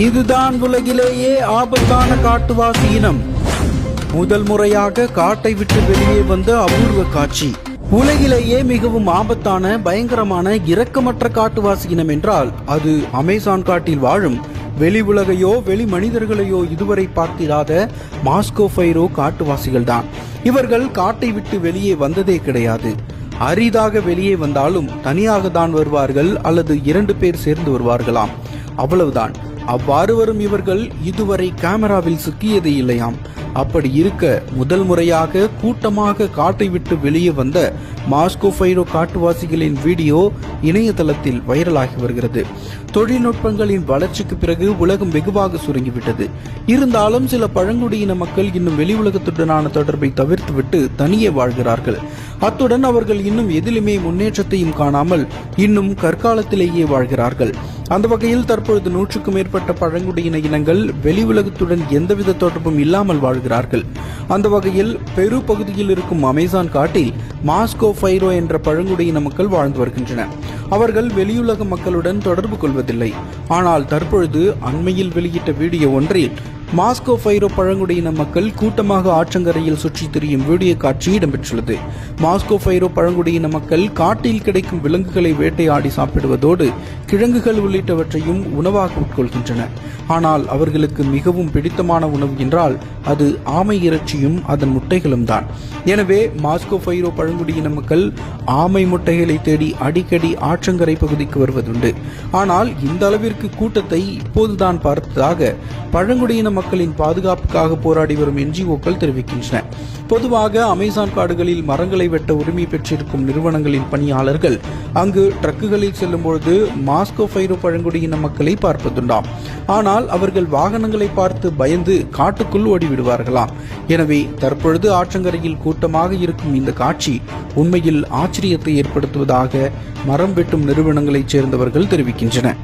இதுதான் உலகிலேயே ஆபத்தான காட்டுவாசி இனம். முதல் முறையாக காட்டை விட்டு வெளியே வந்த அபூர்வ காட்சி. உலகிலேயே மிகவும் ஆபத்தான பயங்கரமான இரக்கமற்ற காட்டுவாசி இனம் என்றால் அது அமேசான் காட்டில் வாழும் வெளி உலகையோ வெளி மனிதர்களையோ இதுவரை பார்த்திராத மாஸ்கோ ஃபைரோ காட்டுவாசிகள் தான். இவர்கள் காட்டை விட்டு வெளியே வந்ததே கிடையாது. அரிதாக வெளியே வந்தாலும் தனியாக தான் வருவார்கள் அல்லது இரண்டு பேர் சேர்ந்து வருவார்களாம். அவ்வளவுதான். அவ்வாறு வரும் இவர்கள் இதுவரை கேமராவில் சிக்கியது இல்லையாம். அப்படி இருக்க முதல் முறையாக கூட்டமாக காட்டை விட்டு வெளியே வந்த மாஸ்கோ ஃபைரோ காட்டுவாசிகளின் வீடியோ இணையதளத்தில் வைரலாகி வருகிறது. தொழில்நுட்பங்களின் வளர்ச்சிக்கு பிறகு உலகம் வெகுவாக சுருங்கிவிட்டது. இருந்தாலும் சில பழங்குடியின மக்கள் இன்னும் வெளி உலகத்துடனான தொடர்பை தவிர்த்துவிட்டு தனியே வாழ்கிறார்கள். அத்துடன் அவர்கள் இன்னும் எதிலுமே முன்னேற்றத்தையும் காணாமல் இன்னும் கற்காலத்திலேயே வாழ்கிறார்கள். அந்த வகையில் தற்பொழுது நூற்றுக்கும் மேற்பட்ட பழங்குடியின இனங்கள் வெளி உலகத்துடன் எந்தவித தொடர்பும் இல்லாமல் வாழ்கிறார்கள். அந்த வகையில் பெரு பகுதியில் இருக்கும் அமேசான் காட்டில் மாஸ்கோ ஃபைரோ என்ற பழங்குடியின மக்கள் வாழ்ந்து வருகின்றனர். அவர்கள் வெளியுலக மக்களுடன் தொடர்பு கொள்வதில்லை. ஆனால் தற்பொழுது அண்மையில் வெளியிட்ட வீடியோ ஒன்றில் மாஸ்கோ ஃபைரோ பழங்குடியின மக்கள் கூட்டமாக ஆற்றங்கரையில் சுற்றித் திரியும் வீடியோ காட்சி இடம்பெற்றுள்ளது. மாஸ்கோ ஃபைரோ பழங்குடியின மக்கள் காட்டில் கிடைக்கும் விலங்குகளை வேட்டையாடி சாப்பிடுவதோடு கிழங்குகள் உள்ளிட்டவற்றையும் உணவாக உட்கொள்கின்றனர். ஆனால் அவர்களுக்கு மிகவும் பிடித்தமான உணவு என்றால் அது ஆமை இறைச்சியும் அதன் முட்டைகளும் தான். எனவே மாஸ்கோ ஃபைரோ பழங்குடியின மக்கள் ஆமை முட்டைகளை தேடி அடிக்கடி ஆற்றங்கரை பகுதிக்கு வருவதுண்டு. ஆனால் இந்த அளவிற்கு கூட்டத்தை இப்போதுதான் பார்த்ததாக பழங்குடியின மக்களின் பாதுகாப்புக்காக போராடி வரும் என்ஜிஓக்கள் தெரிவிக்கின்றன. பொதுவாக அமேசான் காடுகளில் மரங்களை வெட்ட உரிமை பெற்றிருக்கும் நிறுவனங்களின் பணியாளர்கள் அங்கு ட்ரக்குகளில் செல்லும் பொழுது மாஸ்கோ ஃபைரோ பழங்குடியின மக்களை பார்ப்பதுண்டாம். ஆனால் அவர்கள் வாகனங்களை பார்த்து பயந்து காட்டுக்குள் ஓடிவிடுவார்களாம். எனவே தற்பொழுது ஆற்றங்கரையில் கூட்டமாக இருக்கும் இந்த காட்சி உண்மையில் ஆச்சரியத்தை ஏற்படுத்துவதாக மரம் வெட்டும் நிறுவனங்களைச் சேர்ந்தவர்கள் தெரிவிக்கின்றனர்